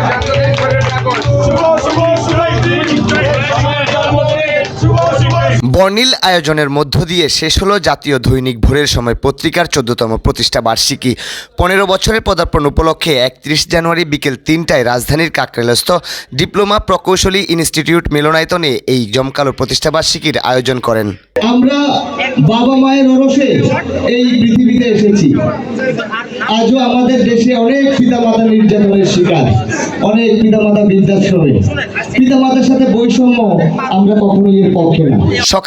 Thank you. বর্ণিল আয়োজনের মধ্য দিয়ে শেষ হলো জাতীয় দৈনিক ভোরের সময় পত্রিকার চোদ্দতম প্রতিষ্ঠা বার্ষিকী। পনেরো বছরের পদার্পণ উপলক্ষে একত্রিশ জানুয়ারি বিকেল তিনটায় রাজধানীর কাকরেলস্থ ডিপ্লোমা প্রকৌশলী ইনস্টিটিউট মিলনায়তনে এই জমকালো প্রতিষ্ঠা বার্ষিকীর আয়োজন করেন। আমরা বাবা মায়ের অরসে এই পৃথিবীতে এসেছি। আজও আমাদের দেশে অনেক পিতামাতা নির্যাতনের শিকার অনেক পিতামাতা বৃদ্ধাশ্রমে। পিতামাতার সাথে বৈষম্য আমরা কখনোই এর পক্ষে না।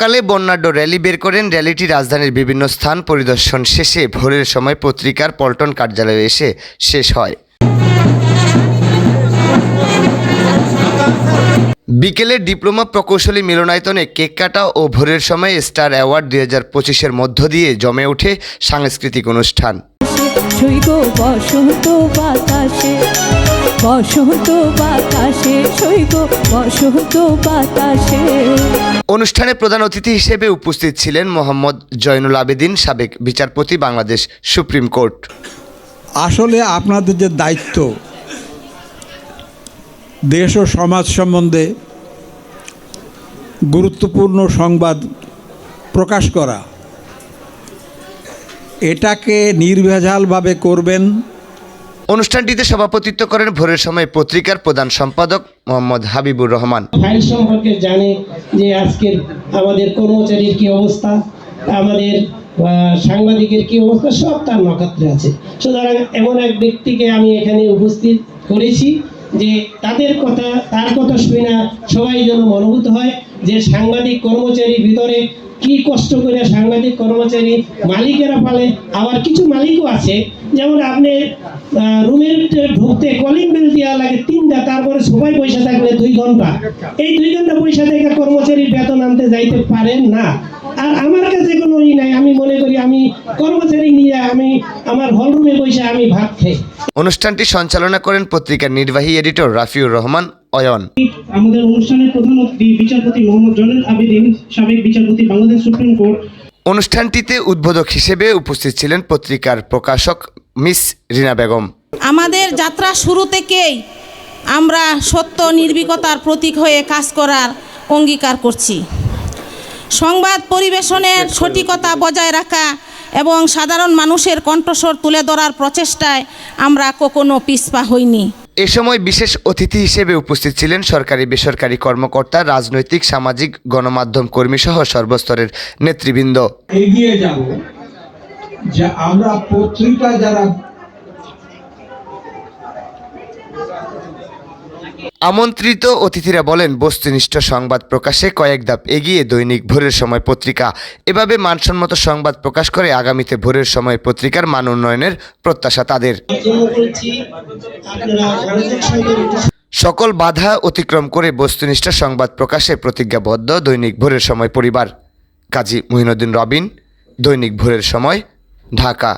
সকালে বর্ণাঢ্য র্যালি বের করেন র্যালিটি রাজধানীর বিভিন্ন স্থান পরিদর্শন শেষে ভোরের সময় পত্রিকার পল্টন কার্যালয়ে এসে শেষ হয়। বিকেলে ডিপ্লোমা প্রকৌশলী মিলনায়তনে কেক কাটা ও ভোরের সময় স্টার অ্যাওয়ার্ড দুই হাজার পঁচিশের মধ্য দিয়ে জমে ওঠে সাংস্কৃতিক অনুষ্ঠান। বসন্ত বাতাসে বসন্ত বাতাসে। অনুষ্ঠানে প্রধান অতিথি হিসেবে উপস্থিত ছিলেন মোহাম্মদ জয়নুল আবেদিন, সাবেক বিচারপতি, বাংলাদেশ সুপ্রিম কোর্ট। আসলে আপনাদের যে দায়িত্ব, দেশ ও সমাজ সম্বন্ধে গুরুত্বপূর্ণ সংবাদ প্রকাশ করা, এটাকে নির্ভেজালভাবে করবেন অনুষ্ঠানটিতে সভাপতিত্ব করেন ভোরের সময় পত্রিকার প্রধান সম্পাদক মোহাম্মদ হাবিবুর রহমান। ফাইল সম্পর্কে জানে যে আজকের আমাদের কর্মচারীর কি অবস্থা, আমাদের সাংবাদিকের কি অবস্থা, সব তার নক্ষত্রে আছে। সুতরাং এমন এক ব্যক্তিকে আমি এখানে উপস্থিত করেছি যে তাদের কথা, তার কথা শুনে না সবাই যেন মনোভূত হয় যে সাংবাদিক কর্মচারীর ভিতরে কি কষ্ট করে সাংবাদিক কর্মচারী মালিকেরা পালে। আবার কিছু মালিকও আছে, যেমন আপনি রুমের ঢুকতে কলিং বেল দেওয়া লাগে তিনটা তারপরে সবাই পয়সা থাকলে দুই ঘণ্টা। এই দুই ঘণ্টা পয়সা থেকে কর্মচারীর বেতন আনতে যাইতে পারেন না। আর আমার কাছে কোনো ই নাই আমি মনে করি আমি কর্মচারী নিয়ে আমি আমার হল রুমে বসে আমি ভাত খাই। অনুষ্ঠানটি সঞ্চালনা করেন পত্রিকার নির্বাহী এডিটর রাফিউর রহমান অয়ন। আমাদের অনুষ্ঠানের প্রধান বিচারপতি মোহাম্মদ জলিল আবেদিন সাবেক বিচারপতি বাংলাদেশ সুপ্রিম কোর্ট অনুষ্ঠানটিতে উদ্বোধক হিসেবে উপস্থিত ছিলেন পত্রিকার প্রকাশক মিস রিনা বেগম। আমাদের যাত্রা শুরু থেকেই আমরা সত্য নির্ভীকতার প্রতীক হয়ে কাজ করার অঙ্গীকার করছি। সংবাদ পরিবেশনের সঠিকতা বজায় রাখা এবং সাধারণ মানুষের কণ্ঠস্বর তুলে ধরার প্রচেষ্টায় আমরা কখনো পিছপা হইনি। এ সময় বিশেষ অতিথি হিসেবে উপস্থিত ছিলেন সরকারি বেসরকারি কর্মকর্তা, রাজনৈতিক, সামাজিক, গণমাধ্যম কর্মী সহ সর্বস্তরের নেতৃবৃন্দ। এগিয়ে যাব যে আমরা পত্রিকা যারা আমন্ত্রিত অতিথিরা বলেন, বস্তুনিষ্ঠ সংবাদ প্রকাশে কয়েক ধাপ এগিয়ে দৈনিক ভোরের সময় পত্রিকা। এভাবে মানসম্মত সংবাদ প্রকাশ করে আগামীতে ভোরের সময় পত্রিকার মান উন্নয়নের প্রত্যাশা তাদের। সকল বাধা অতিক্রম করে বস্তুনিষ্ঠ সংবাদ প্রকাশে প্রতিজ্ঞাবদ্ধ দৈনিক ভোরের সময় পরিবার। কাজী মহিনুদ্দিন রবিন, দৈনিক ভোরের সময়, ঢাকা।